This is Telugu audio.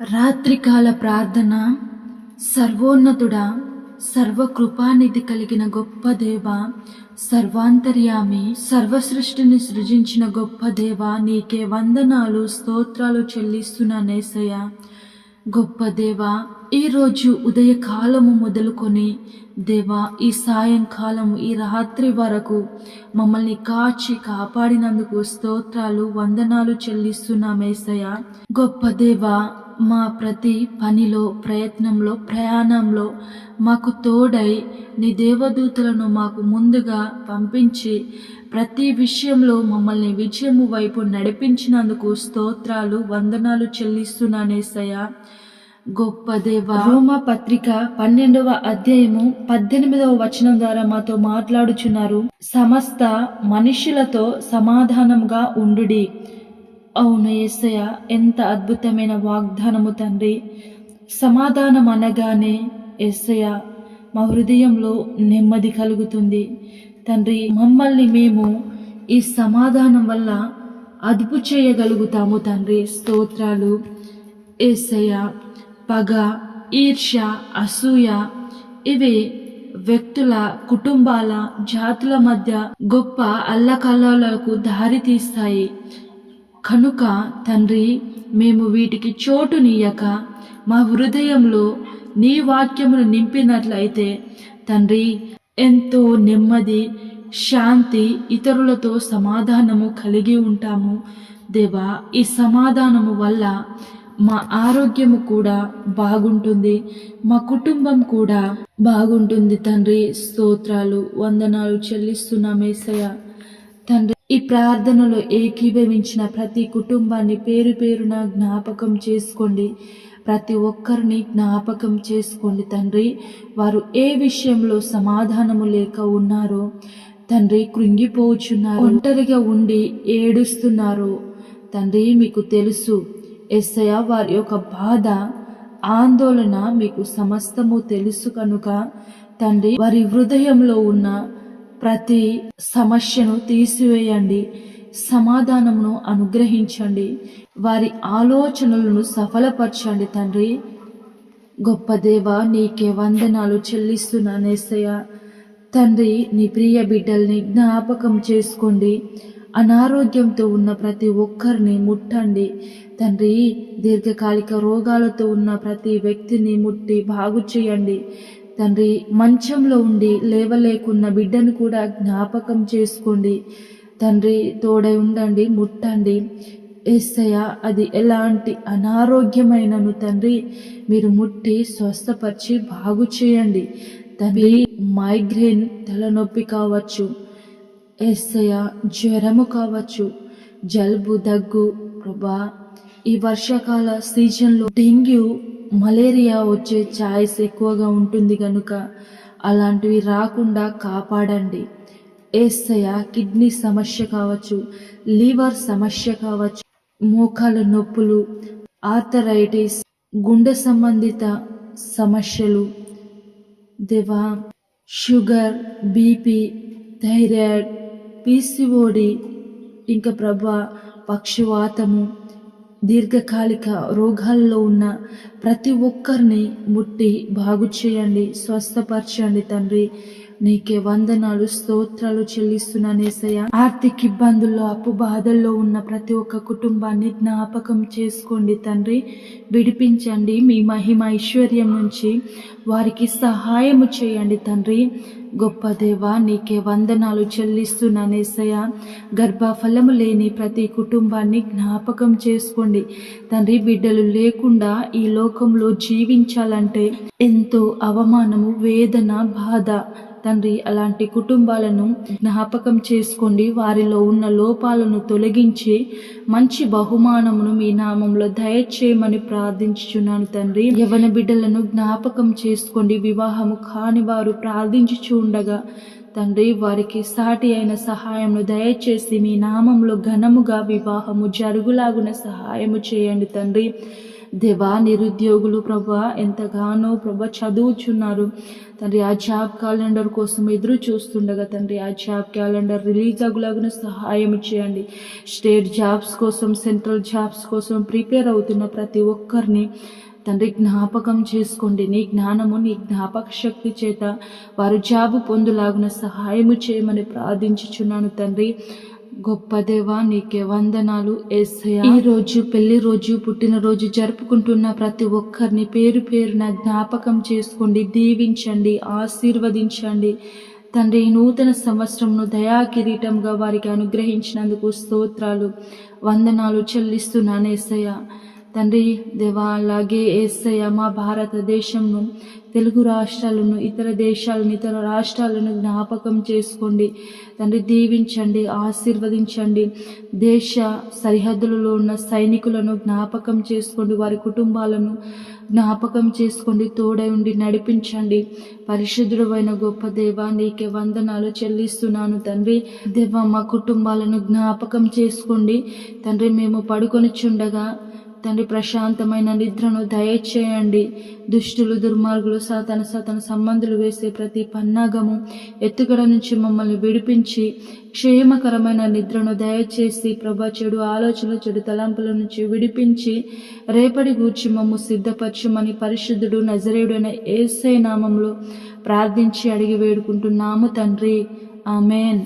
రాత్రికాల ప్రార్థన సర్వోన్నతుడా సర్వకృపానిధి కలిగిన గొప్ప దేవ సర్వాంతర్యామి సర్వసృష్టిని సృజించిన గొప్ప దేవ నీకే వందనాలు స్తోత్రాలు చెల్లిస్తున్నానేసయ్య గొప్ప దేవ ఈరోజు ఉదయకాలము మొదలుకొని దేవా ఈ సాయంకాలం ఈ రాత్రి వరకు మమ్మల్ని కాచి కాపాడినందుకు స్తోత్రాలు వందనాలు చెల్లిస్తున్నామేసయ్య గొప్ప దేవ మా ప్రతి పనిలో ప్రయత్నంలో ప్రయాణంలో మాకు తోడై నీ దేవదూతలను మాకు ముందుగా పంపించి ప్రతి విషయంలో మమ్మల్ని విజయము వైపు నడిపించినందుకు స్తోత్రాలు వందనాలు చెల్లిస్తున్నానేసయ్య గొప్ప దేవ రోమ పత్రిక పన్నెండవ అధ్యాయము పద్దెనిమిదవ వచనం ద్వారా మాతో మాట్లాడుచున్నారు. సమస్త మనుషులతో సమాధానంగా ఉండుడి. అవును యేసయ్య ఎంత అద్భుతమైన వాగ్దానము తండ్రి. సమాధానం అనగానే ఎస్సయ మా హృదయంలో నెమ్మది కలుగుతుంది. తండ్రి మమ్మల్ని మేము ఈ సమాధానం వల్ల అదుపు చేయగలుగుతాము తండ్రి. స్తోత్రాలు. యేసయ్య పగ ఈర్ష్య అసూయ ఇవి వ్యక్తుల కుటుంబాల జాతుల మధ్య గొప్ప అల్లకల్లాలకు దారి తీస్తాయి కనుక తండ్రి మేము వీటికి చోటునియక మా హృదయంలో నీ వాక్యమును నింపినట్లయితే తండ్రి ఎంతో నెమ్మది శాంతి ఇతరులతో సమాధానము కలిగి ఉంటాము. దేవా ఈ సమాధానము వల్ల మా ఆరోగ్యము కూడా బాగుంటుంది మా కుటుంబం కూడా బాగుంటుంది తండ్రి. స్తోత్రాలు వందనాలు చెల్లిస్తున్నామేసయ్య తండ్రి ఈ ప్రార్థనలో ఏకీభవించిన ప్రతి కుటుంబాన్ని పేరు పేరున జ్ఞాపకం చేసుకోండి. ప్రతి ఒక్కరిని జ్ఞాపకం చేసుకోండి తండ్రి. వారు ఏ విషయంలో సమాధానము లేక ఉన్నారో తండ్రి కృంగిపోచున్నారు ఒంటరిగా ఉండి ఏడుస్తున్నారు. తండ్రి మీకు తెలుసు ఎస్ఐ వారి యొక్క బాధ ఆందోళన మీకు సమస్తము తెలుసు కనుక తండ్రి వారి హృదయంలో ఉన్న ప్రతి సమస్యను తీసివేయండి సమాధానమును అనుగ్రహించండి వారి ఆలోచనలను సఫలపరచండి తండ్రి. గొప్ప దేవ నీకే వందనాలు చెల్లిస్తున్నానేసయ్య తండ్రి నీ ప్రియ బిడ్డల్ని జ్ఞాపకం చేసుకోండి. అనారోగ్యంతో ఉన్న ప్రతి ఒక్కరిని ముట్టండి. తండ్రి దీర్ఘకాలిక రోగాలతో ఉన్న ప్రతి వ్యక్తిని ముట్టి బాగు చేయండి. తండ్రి మంచంలో ఉండి లేవలేకున్న బిడ్డను కూడా జ్ఞాపకం చేసుకోండి. తండ్రి తోడై ఉండండి ముట్టండి. ఏసయ్య అది ఎలాంటి అనారోగ్యమైనను తండ్రి మీరు ముట్టి స్వస్థపరిచి బాగు చేయండి. తండ్రి మైగ్రేన్ తలనొప్పి కావచ్చు ఏసయ్య జ్వరము కావచ్చు జలుబు దగ్గు ప్రభా ఈ వర్షాకాల సీజన్లో డెంగ్యూ మలేరియా వచ్చే ఛాయిస్ ఎక్కువగా ఉంటుంది కనుక అలాంటివి రాకుండా కాపాడండి. ఏసయ కిడ్నీ సమస్య కావచ్చు లివర్ సమస్య కావచ్చు మోకాల నొప్పులు ఆర్థరైటిస్ గుండె సంబంధిత సమస్యలు దివా షుగర్ బీపీ థైరాయిడ్ పీసీఓడి ఇంకా ప్రభా పక్షవాతము దీర్ఘకాలిక రోగాల్లో ఉన్న ప్రతి ఒక్కరిని ముట్టి బాగు చేయండి స్వస్థపరచండి తండ్రి. నీకే వందనాలు స్తోత్రాలు చెల్లిస్తున్నానేసయ్య ఆర్థిక ఇబ్బందుల్లో అప్పు బాధల్లో ఉన్న ప్రతి ఒక్క కుటుంబాన్ని జ్ఞాపకం చేసుకోండి తండ్రి. విడిపించండి మీ మహిమ ఐశ్వర్యం నుంచి వారికి సహాయము చేయండి తండ్రి. గొప్ప దేవా నీకే వందనాలు చెల్లిస్తున్నానేసయ గర్భఫలము లేని ప్రతి కుటుంబాన్ని జ్ఞాపకం చేసుకోండి. తండ్రి బిడ్డలు లేకుండా ఈ లోకంలో జీవించాలంటే ఎంతో అవమానము వేదన బాధ తండ్రి అలాంటి కుటుంబాలను జ్ఞాపకం చేసుకోండి. వారిలో ఉన్న లోపాలను తొలగించి మంచి బహుమానమును మీ నామంలో దయచేయమని ప్రార్థించుచున్నాను తండ్రి. యవన బిడ్డలను జ్ఞాపకం చేసుకోండి. వివాహము కాని వారు ప్రార్థించుచు ఉండగా తండ్రి వారికి సాటి అయిన సహాయమును దయచేసి మీ నామంలో ఘనముగా వివాహము జరుగులాగున సహాయము చేయండి తండ్రి. దేవా నిరుద్యోగులు ప్రభా ఎంతగానో ప్రభా చదువుచున్నారు. తండ్రి ఆ జాబ్ క్యాలెండర్ కోసం ఎదురు చూస్తుండగా తండ్రి ఆ జాబ్ క్యాలెండర్ రిలీజ్ అగులాగిన సహాయం చేయండి స్టేట్ జాబ్స్ కోసం సెంట్రల్ జాబ్స్ కోసం ప్రిపేర్ అవుతున్న ప్రతి ఒక్కరిని తండ్రి జ్ఞాపకం చేసుకోండి. నీ జ్ఞానము నీ జ్ఞాపక శక్తి చేత వారు జాబు పొందులాగున సహాయము చేయమని ప్రార్థించుచున్నాను తండ్రి. గొప్ప దేవా నీకే వందనాలు ఏసయ్య. ఈ రోజు పెళ్ళి రోజు పుట్టినరోజు జరుపుకుంటున్న ప్రతి ఒక్కరిని పేరు పేరున జ్ఞాపకం చేసుకోండి దీవించండి ఆశీర్వదించండి. తండ్రి నూతన సంవత్సరంను దయా కిరీటంగా వారికి అనుగ్రహించినందుకు స్తోత్రాలు వందనాలు చెల్లిస్తున్నాను ఏసయ్య. తండ్రి దేవా అలాగే ఏసయ్య మా భారతదేశంను తెలుగు రాష్ట్రాలను ఇతర దేశాలను ఇతర రాష్ట్రాలను జ్ఞాపకం చేసుకోండి. తండ్రి దీవించండి ఆశీర్వదించండి. దేశ సరిహద్దులలో ఉన్న సైనికులను జ్ఞాపకం చేసుకోండి. వారి కుటుంబాలను జ్ఞాపకం చేసుకోండి. తోడై ఉండి నడిపించండి. పరిశుద్ధుడమైన గొప్ప దేవా నీకే వందనాలు చెల్లిస్తున్నాను తండ్రి. దేవ మా కుటుంబాలను జ్ఞాపకం చేసుకోండి. తండ్రి మేము పడుకొని చుండగా తండ్రి ప్రశాంతమైన నిద్రను దయచేయండి. దుష్టులు దుర్మార్గులు సాతన సాతన సంబంధులు వేసే ప్రతి పన్నాగము ఎత్తుగడ నుంచి మమ్మల్ని విడిపించి క్షేమకరమైన నిద్రను దయచేసి ప్రభా చెడు ఆలోచనలు చెడు తలంపుల నుంచి విడిపించి రేపటి గూర్చి మమ్ము సిద్ధపరచమని పరిశుద్ధుడు నజరేయుడైన ఏసై నామంలో ప్రార్థించి అడిగి వేడుకుంటున్నాము తండ్రి. ఆమెన్.